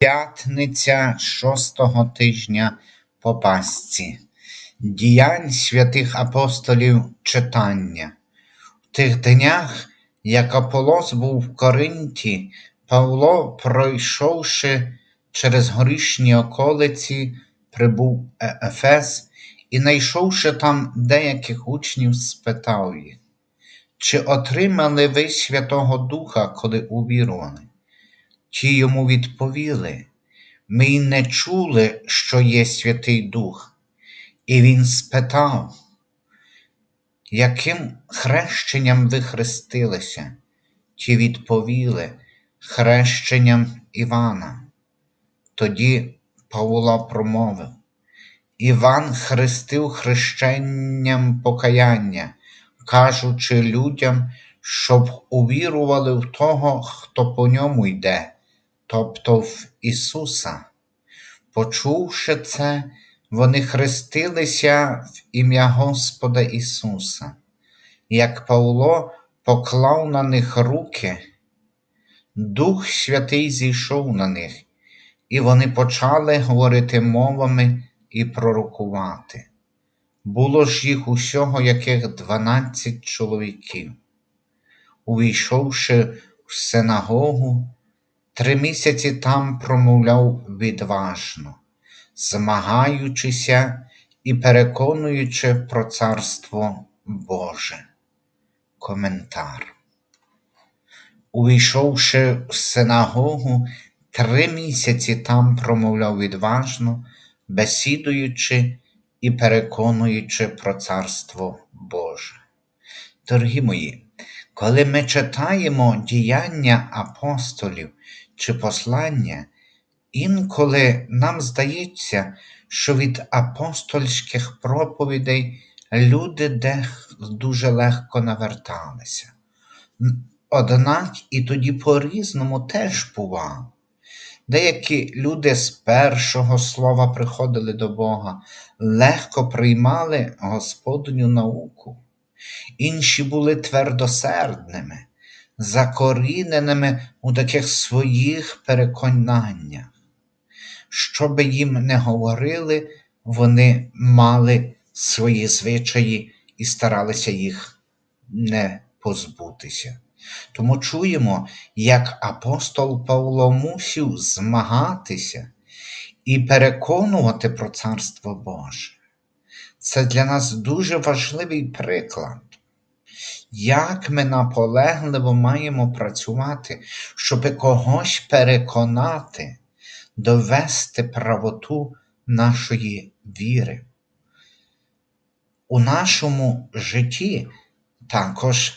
П'ятниця шостого тижня по Пасці. Діянь святих апостолів читання. В тих днях, як Аполос був в Коринті, Павло, пройшовши через горішні околиці, прибув Ефес і, знайшовши там деяких учнів, спитав їх, чи отримали ви Святого Духа, коли увірували? Ті йому відповіли, ми й не чули, що є Святий Дух. І він спитав, яким хрещенням ви хрестилися? Ті відповіли хрещенням Івана. Тоді Павло промовив Іван хрестив хрещенням покаяння, кажучи людям, щоб увірували в того, хто по ньому йде, тобто в Ісуса. Почувши це, вони хрестилися в ім'я Господа Ісуса. Як Павло поклав на них руки, Дух Святий зійшов на них, і вони почали говорити мовами і пророкувати. Було ж їх усього яких дванадцять чоловіків. Увійшовши в синагогу, три місяці там промовляв відважно, змагаючися і переконуючи про Царство Боже. Коментар. Увійшовши в синагогу, три місяці там промовляв відважно, бесідуючи і переконуючи про Царство Боже. Дорогі мої, коли ми читаємо діяння апостолів чи послання, інколи нам здається, що від апостольських проповідей люди дех дуже легко наверталися. Однак і тоді по-різному теж бувало. Деякі люди з першого слова приходили до Бога, легко приймали Господню науку, інші були твердосердними, закоріненими у таких своїх переконаннях. Що би їм не говорили, вони мали свої звичаї і старалися їх не позбутися. Тому чуємо, як апостол Павло мусив змагатися і переконувати про Царство Боже. Це для нас дуже важливий приклад, як ми наполегливо маємо працювати, щоб когось переконати, довести правоту нашої віри. У нашому житті також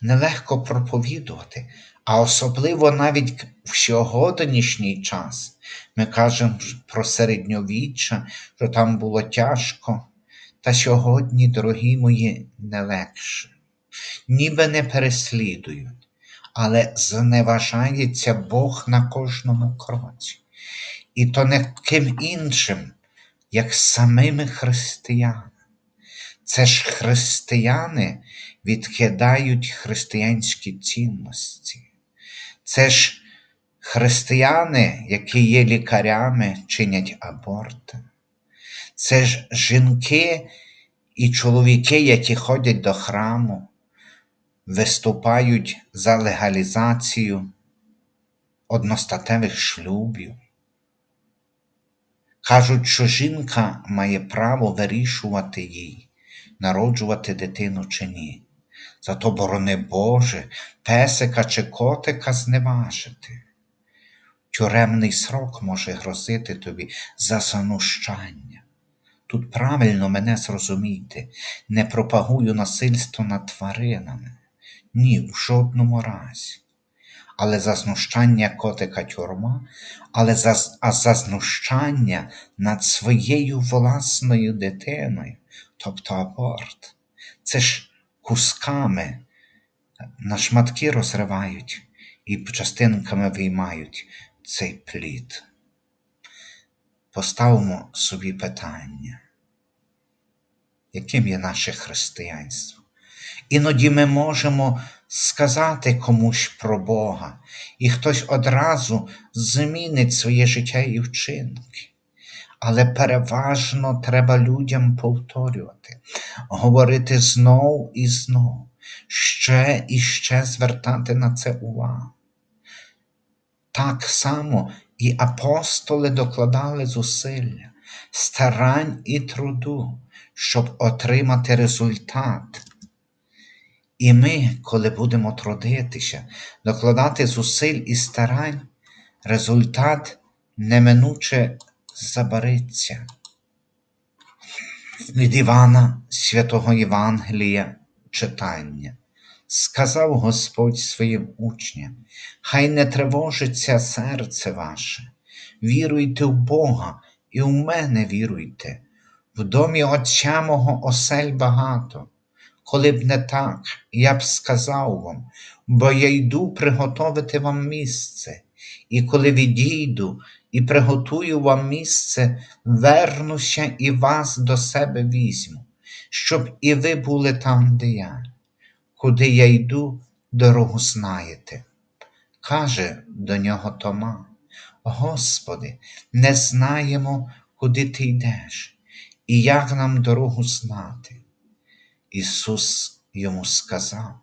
нелегко проповідувати, а особливо навіть в сьогоднішній час. Ми кажемо про середньовіччя, що там було тяжко. Та сьогодні, дорогі мої, не легше. Ніби не переслідують, але зневажається Бог на кожному кроці. І то не ким іншим, як самими християнами. Це ж християни відкидають християнські цінності. Це ж християни, які є лікарями, чинять аборти. Це ж жінки і чоловіки, які ходять до храму, виступають за легалізацію одностатевих шлюбів. Кажуть, що жінка має право вирішувати їй, народжувати дитину чи ні. Зато, борони Боже, песика чи котика зневажити. Тюремний срок може грозити тобі за занущання. Тут правильно мене зрозумійте, не пропагую насильство над тваринами. Ні, в жодному разі. Але за знущання котика тюрма, але за, а за знущання над своєю власною дитиною, тобто аборт. Це ж кусками на шматки розривають і частинками виймають цей плід. Поставимо собі питання, яким є наше християнство? Іноді ми можемо сказати комусь про Бога, і хтось одразу змінить своє життя і вчинки. Але переважно треба людям повторювати, говорити знов і знов, ще і ще звертати на це увагу. Так само і апостоли докладали зусилля, старань і труду, щоб отримати результат. І ми, коли будемо трудитися, докладати зусиль і старань, результат неминуче забариться. Від Івана Святого Євангелія читання. Сказав Господь своїм учням, хай не тривожиться серце ваше, віруйте в Бога і в мене віруйте. В домі Отця мого осель багато. Коли б не так, я б сказав вам, бо я йду приготовити вам місце, і коли відійду і приготую вам місце, вернуся і вас до себе візьму, щоб і ви були там, де я. Куди я йду, дорогу знаєте. Каже до нього Тома, Господи, не знаємо, куди ти йдеш, і як нам дорогу знати. Ісус йому сказав,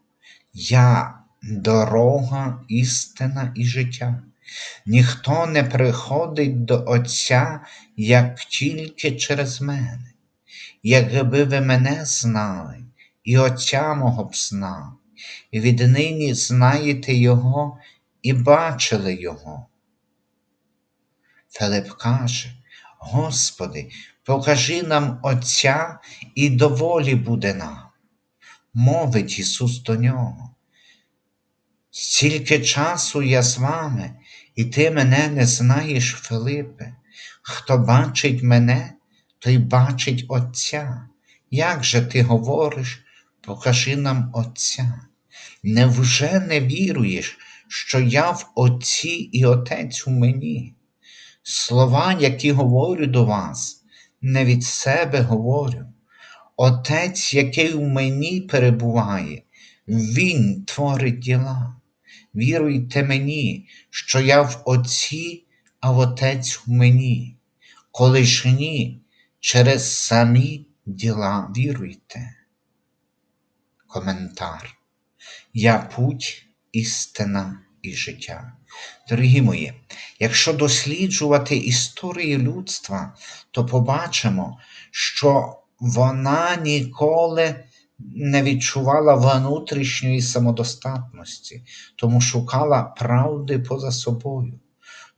Я дорога, істина і життя. Ніхто не приходить до Отця, як тільки через мене. Якби ви мене знали, і Отця мого б знали, і віднині знаєте Його і бачили Його. Филип каже, Господи, покажи нам Отця і доволі буде нам. Мовить Ісус до нього. Стільки часу я з вами, і ти мене не знаєш, Филипе. Хто бачить мене, той бачить Отця. Як же ти говориш, покажи нам Отця? Невже не віруєш, що я в Отці і Отець у мені? Слова, які говорю до вас, не від себе говорю. Отець, який у мені перебуває, Він творить діла. Віруйте мені, що я в Отці, а в Отець у мені. Коли ж ні, через самі діла віруйте. Коментар. Я путь, істина і життя. Дорогі мої, якщо досліджувати історію людства, то побачимо, що вона ніколи не відчувала внутрішньої самодостатності, тому шукала правди поза собою.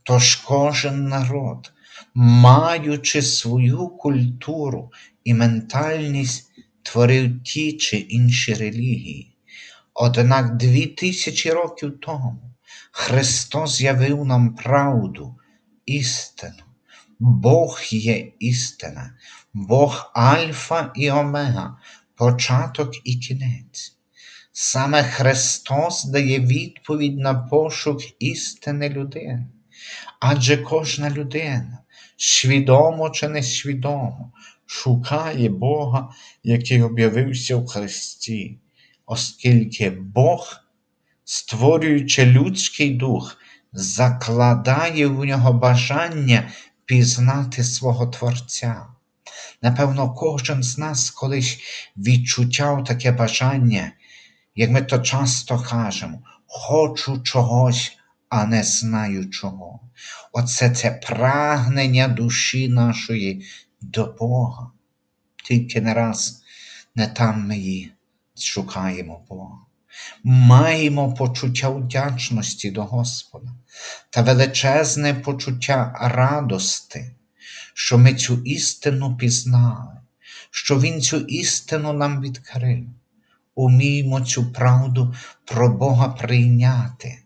Тож кожен народ, маючи свою культуру і ментальність, творив ті чи інші релігії. Однак дві тисячі років тому Христос з'явив нам правду, істину. Бог є істина, Бог Альфа і Омега, початок і кінець. Саме Христос дає відповідь на пошук істини людини, адже кожна людина, свідомо чи несвідомо, шукає Бога, який об'явився в Христі, оскільки Бог, створюючи людський дух, закладає в нього бажання пізнати свого Творця. Напевно, кожен з нас колись відчуття таке бажання, як ми то часто кажемо, хочу чогось, а не знаю чого. Оце це прагнення душі нашої до Бога. Тільки не раз не там ми її шукаємо Бога. Маємо почуття вдячності до Господа та величезне почуття радости, що ми цю істину пізнали, що Він цю істину нам відкрив. Уміємо цю правду про Бога прийняти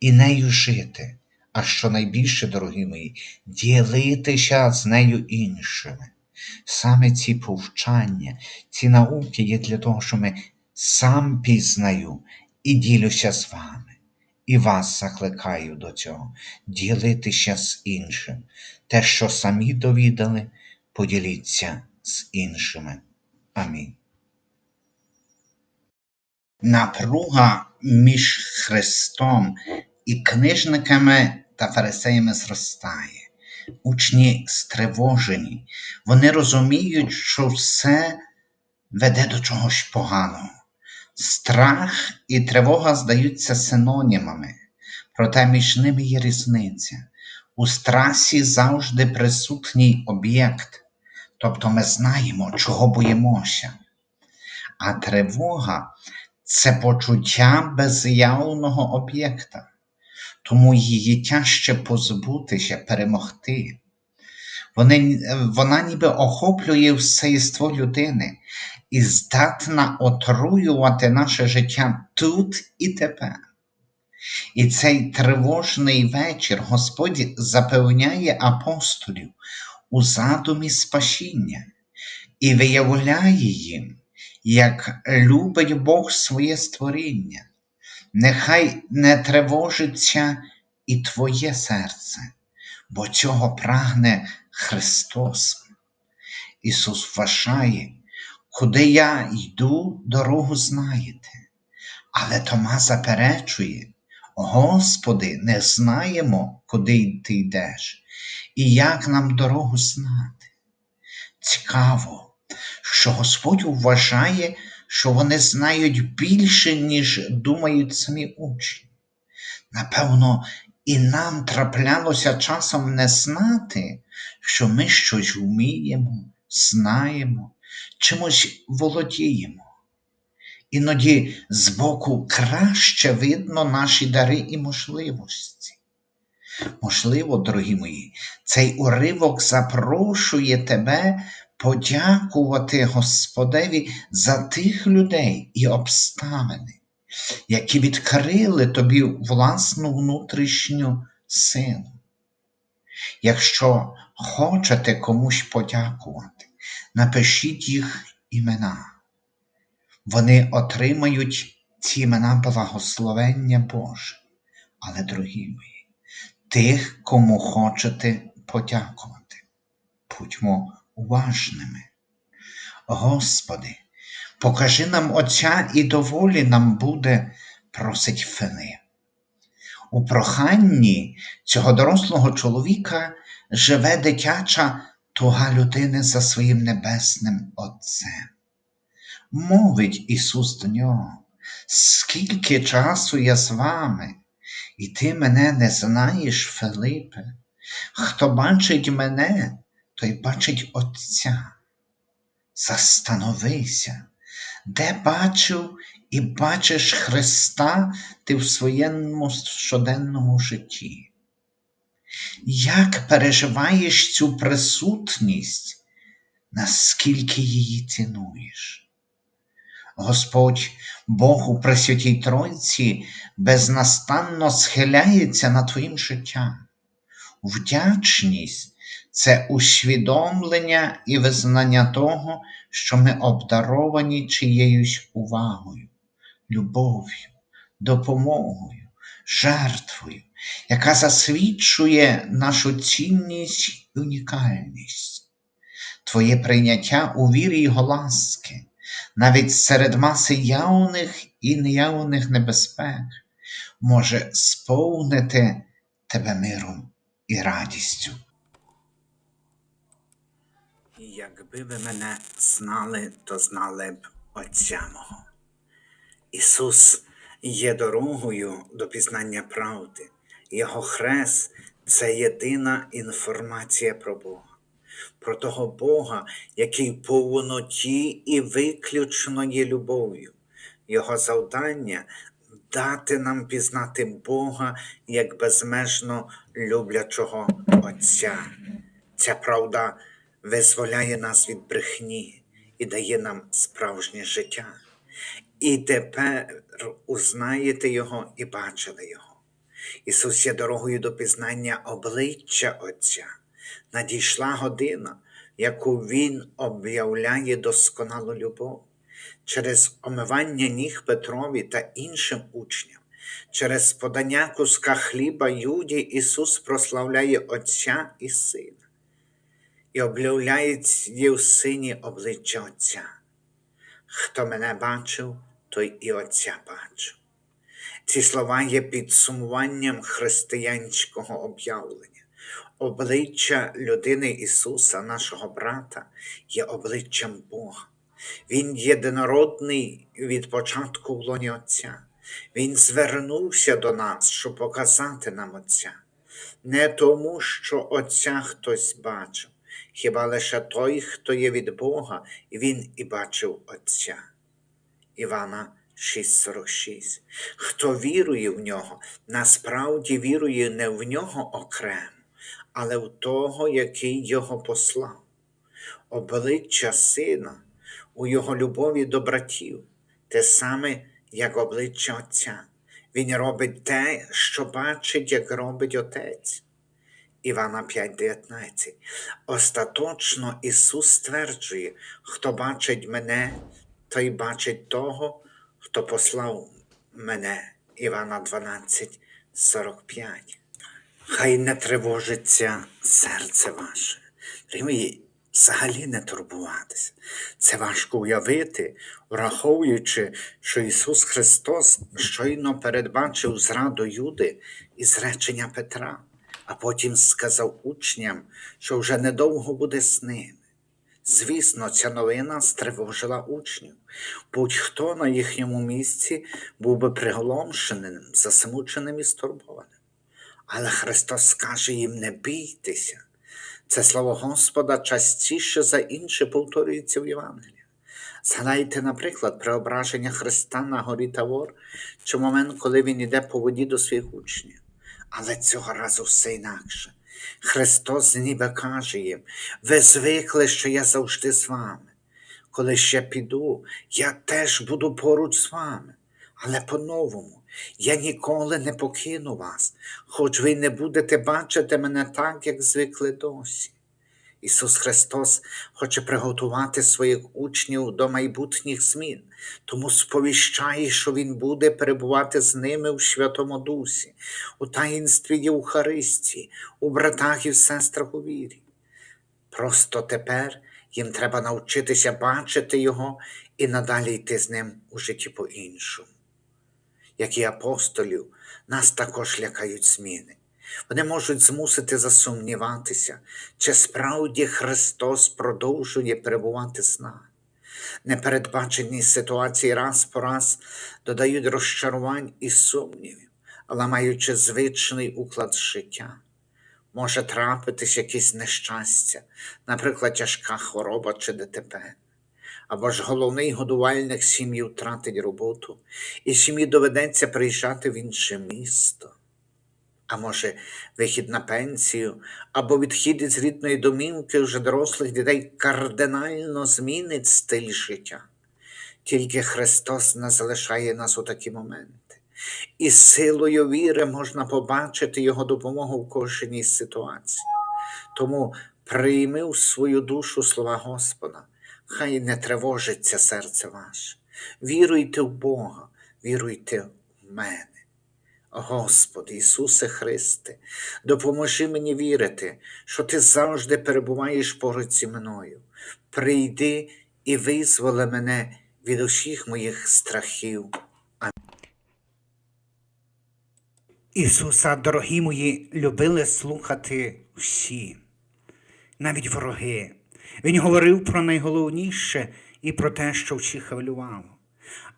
і нею жити, а що найбільше, дорогі мої, ділитися з нею іншими. Саме ці повчання, ці науки є для того, що ми сам пізнаю і ділюся з вами. І вас закликаю до цього ділитися з іншим. Те, що самі довідали, поділіться з іншими. Амінь. Напруга між Христом і книжниками та фарисеями зростає. Учні стривожені, вони розуміють, що все веде до чогось поганого. Страх і тривога здаються синонімами, проте між ними є різниця. У страсі завжди присутній об'єкт, тобто ми знаємо, чого боїмося. А тривога це почуття безявного об'єкта, тому її тяжче позбутися, перемогти. Вони, вона ніби охоплює все єство людини і здатна отруювати наше життя тут і тепер. І цей тривожний вечір Господь запевняє апостолів у задумі спасіння і виявляє їм, як любить Бог своє створіння. Нехай не тривожиться і твоє серце, бо цього прагне Христос. Ісус вважає, куди я йду, дорогу знаєте. Але Тома заперечує, Господи, не знаємо, куди ти йдеш, і як нам дорогу знати. Цікаво, що Господь вважає, що вони знають більше, ніж думають самі учні. Напевно, і нам траплялося часом не знати, що ми щось вміємо, знаємо, чимось володіємо. Іноді збоку краще видно наші дари і можливості. Можливо, дорогі мої, цей уривок запрошує тебе подякувати Господеві за тих людей і обставини, які відкрили тобі власну внутрішню силу. Якщо хочете комусь подякувати, напишіть їх імена. Вони отримають ці імена благословення Боже. Але, дорогі мої, тих, кому хочете подякувати, будьмо уважними. Господи, покажи нам Отця і доволі нам буде, просить Фили. У проханні цього дорослого чоловіка живе дитяча туга людини за своїм небесним Отцем. Мовить Ісус до нього, скільки часу я з вами, і ти мене не знаєш, Филипе. Хто бачить мене, той бачить Отця. Застановися, де бачив і бачиш Христа ти в своєму щоденному житті. Як переживаєш цю присутність, наскільки її цінуєш? Господь Бог у Пресвятій Тройці безнастанно схиляється над твоїм життям. Вдячність це усвідомлення і визнання того, що ми обдаровані чиєюсь увагою, любов'ю, допомогою, жертвою, яка засвідчує нашу цінність і унікальність, Твоє прийняття у вірі Його ласки, навіть серед маси явних і неявних небезпек, може сповнити тебе миром і радістю. Якби ви мене знали, то знали б Отця мого. Ісус є дорогою до пізнання правди. Його хрест це єдина інформація про Бога, про того Бога, який повноті і виключно є любов'ю. Його завдання дати нам пізнати Бога як безмежно люблячого Отця. Ця правда визволяє нас від брехні і дає нам справжнє життя. І тепер узнаєте Його і бачили Його. Ісус є дорогою до пізнання обличчя Отця. Надійшла година, яку Він об'являє досконалу любов через омивання ніг Петрові та іншим учням. Через подання куска хліба Юді Ісус прославляє Отця і Сина і об'являє в сині обличчя Отця. Хто мене бачив, той і Отця бачив. Ці слова є підсумуванням християнського об'явлення. Обличчя людини Ісуса, нашого брата, є обличчям Бога. Він єдинородний від початку в лоні Отця. Він звернувся до нас, щоб показати нам Отця. Не тому, що Отця хтось бачив, хіба лише той, хто є від Бога, він і бачив Отця. Івана 6,46. Хто вірує в нього, насправді вірує не в нього окремо, але в того, який його послав. Обличчя сина у його любові до братів, те саме, як обличчя Отця. Він робить те, що бачить, як робить Отець. Івана 5:19. Остаточно Ісус стверджує, хто бачить мене, той бачить того, хто послав мене. Івана 12:45. Хай не тривожиться серце ваше. Дорогі, взагалі не турбуватися. Це важко уявити, враховуючи, що Ісус Христос щойно передбачив зраду Юди і зречення Петра, а потім сказав учням, що вже недовго буде з ними. Звісно, ця новина стривожила учнів. Будь-хто на їхньому місці був би приголомшеним, засмученим і стурбованим. Але Христос каже їм: не бійтеся. Це слово Господа частіше за інше повторюється в Євангелії. Згадайте, наприклад, преображення Христа на горі Тавор чи момент, коли Він іде по воді до своїх учнів. Але цього разу все інакше. Христос ніби каже їм: ви звикли, що я завжди з вами. Коли ще піду, я теж буду поруч з вами, але по-новому. Я ніколи не покину вас, хоч ви не будете бачити мене так, як звикли досі. Ісус Христос хоче приготувати своїх учнів до майбутніх змін, тому сповіщає, що Він буде перебувати з ними в Святому Дусі, у таїнстві Євхаристії, у братах і сестрах у вірі. Просто тепер їм треба навчитися бачити Його і надалі йти з ним у житті по-іншому. Як і апостолів, нас також лякають зміни. Вони можуть змусити засумніватися, чи справді Христос продовжує перебувати з нами. Непередбачені ситуації раз по раз додають розчарувань і сумнівів, ламаючи звичний уклад життя. Може трапитись якесь нещастя, наприклад, тяжка хвороба чи ДТП. Або ж головний годувальник сім'ї втратить роботу, і сім'ї доведеться приїжджати в інше місто. А може, вихід на пенсію, або відхід із рідної домівки вже дорослих дітей кардинально змінить стиль життя. Тільки Христос не залишає нас у такі моменти. І силою віри можна побачити Його допомогу в кожній ситуації. Тому прийми в свою душу слова Господа, хай не тривожиться серце ваше. Віруйте в Бога, віруйте в мене. Господи Ісусе Христе, допоможи мені вірити, що Ти завжди перебуваєш поруч зі мною. Прийди і визволи мене від усіх моїх страхів. Ісуса, дорогі мої, любили слухати всі, навіть вороги. Він говорив про найголовніше і про те, що всіх хвилювало.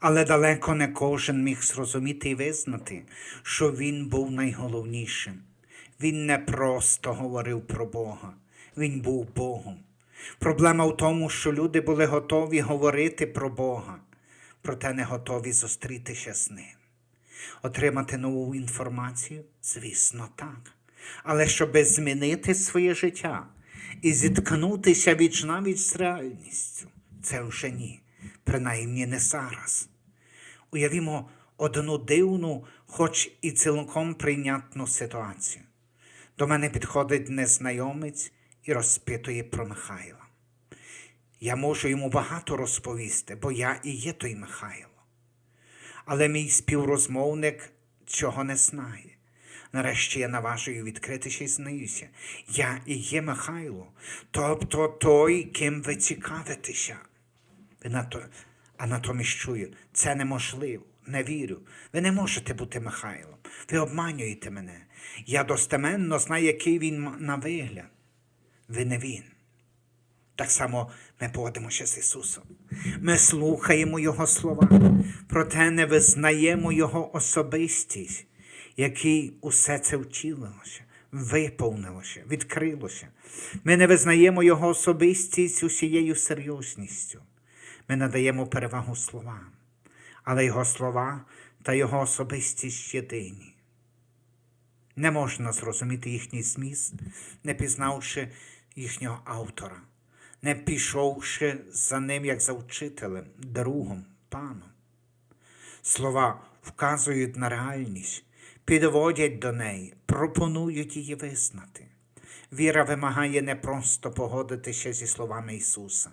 Але далеко не кожен міг зрозуміти і визнати, що він був найголовнішим. Він не просто говорив про Бога, він був Богом. Проблема в тому, що люди були готові говорити про Бога, проте не готові зустрітися з ним. Отримати нову інформацію? Звісно, так. Але щоби змінити своє життя і зіткнутися віч навіть з реальністю, це вже ні, принаймні не зараз. Уявімо одну дивну, хоч і цілком прийнятну ситуацію. До мене підходить незнайомець і розпитує про Михайла. Я можу йому багато розповісти, бо я і є той Михайло. Але мій співрозмовник цього не знає. Нарешті я наважую відкритися і знаюся. Я і є Михайло, тобто той, ким ви цікавитеся. А натомість чую, це неможливо, не вірю. Ви не можете бути Михайлом. Ви обманюєте мене. Я достеменно знаю, який він на вигляд. Ви не він. Так само ми поводимося з Ісусом. Ми слухаємо Його слова, проте не визнаємо Його особистість, який усе це вчилося, виповнилося, відкрилося. Ми не визнаємо Його особистість усією серйозністю. Ми надаємо перевагу словам, але Його слова та Його особистість єдині. Не можна зрозуміти їхній зміст, не пізнавши їхнього автора, не пішовши за ним як за вчителем, другом, паном. Слова вказують на реальність, підводять до неї, пропонують її визнати. Віра вимагає не просто погодитися зі словами Ісуса,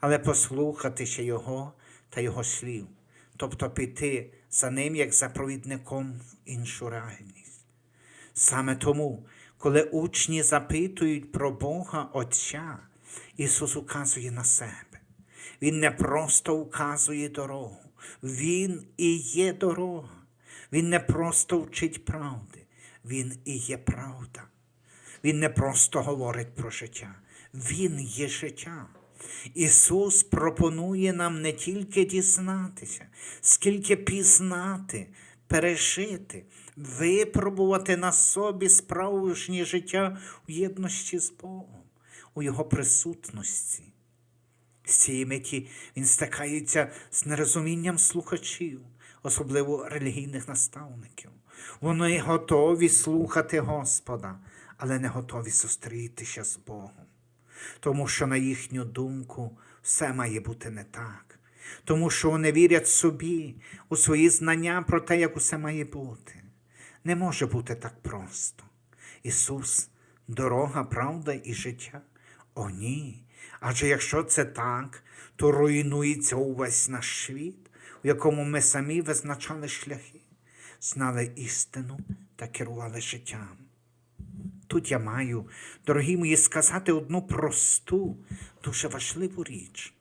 але послухатися Його та Його слів, тобто піти за Ним як за провідником в іншу реальність. Саме тому, коли учні запитують про Бога Отця, Ісус указує на себе. Він не просто указує дорогу, Він і є дорога. Він не просто вчить правди, Він і є правда. Він не просто говорить про життя, Він є життя. Ісус пропонує нам не тільки дізнатися, скільки пізнати, пережити, випробувати на собі справжнє життя у єдності з Богом, у Його присутності. З цієї миті він стикається з нерозумінням слухачів, особливо релігійних наставників. Вони готові слухати Господа, але не готові зустрітися з Богом. Тому що, на їхню думку, все має бути не так. Тому що вони вірять собі у свої знання про те, як усе має бути. Не може бути так просто. Ісус дорога, правда і життя. О, ні. Адже якщо це так, то руйнується увесь наш світ, у якому ми самі визначали шляхи, знали істину та керували життям. Тут я маю, дорогі мої, сказати одну просту, дуже важливу річ.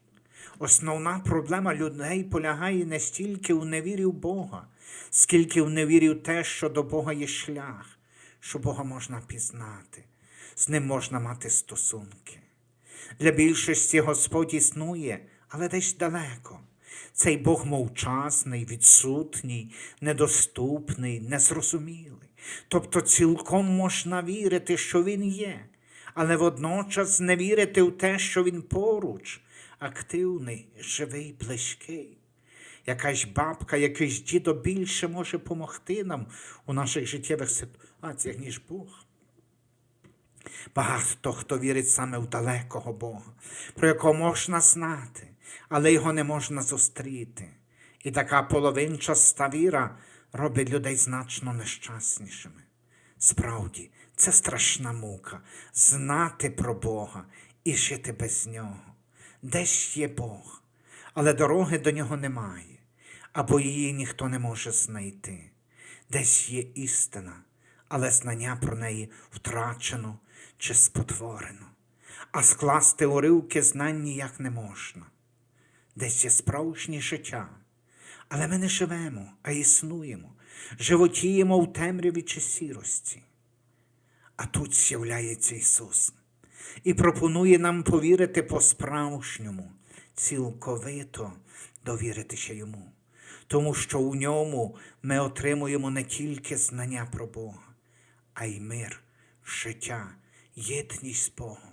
Основна проблема людей полягає не стільки у невірі в Бога, скільки в невірі в те, що до Бога є шлях, що Бога можна пізнати, з ним можна мати стосунки. Для більшості Господь існує, але десь далеко. Цей Бог мовчасний, відсутній, недоступний, незрозумілий. Тобто цілком можна вірити, що Він є, але водночас не вірити в те, що Він поруч, активний, живий, близький. Якась бабка, якийсь дідо більше може помогти нам у наших життєвих ситуаціях, ніж Бог. Багато хто вірить саме в далекого Бога, про якого можна знати, але його не можна зустріти. І така половинчаста віра робить людей значно нещаснішими. Справді, це страшна мука знати про Бога і жити без нього. Десь є Бог, але дороги до нього немає, або її ніхто не може знайти. Десь є істина, але знання про неї втрачено чи спотворено, а скласти уривки знань ніяк не можна. Десь є справжнє життя, але ми не живемо, а існуємо, животіємо в темряві чи сірості. А тут з'являється Ісус і пропонує нам повірити по-справжньому, цілковито довіритися Йому, тому що у ньому ми отримуємо не тільки знання про Бога, а й мир, життя, єдність з Богом.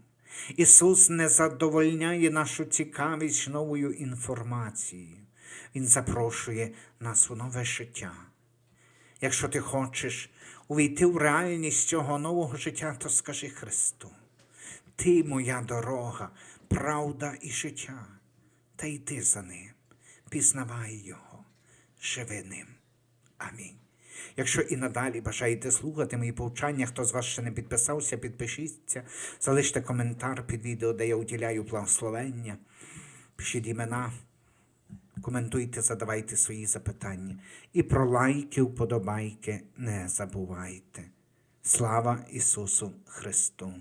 Ісус не задовольняє нашу цікавість новою інформацією. Він запрошує нас у нове життя. Якщо ти хочеш увійти в реальність цього нового життя, то скажи Христу, Ти моя дорога, правда і життя, та йди за ним, пізнавай Його, живи ним. Амінь. Якщо і надалі бажаєте слухати мої повчання, хто з вас ще не підписався, підпишіться, залиште коментар під відео, де я уділяю благословення, пишіть імена, коментуйте, задавайте свої запитання. І про лайки, вподобайки не забувайте. Слава Ісусу Христу!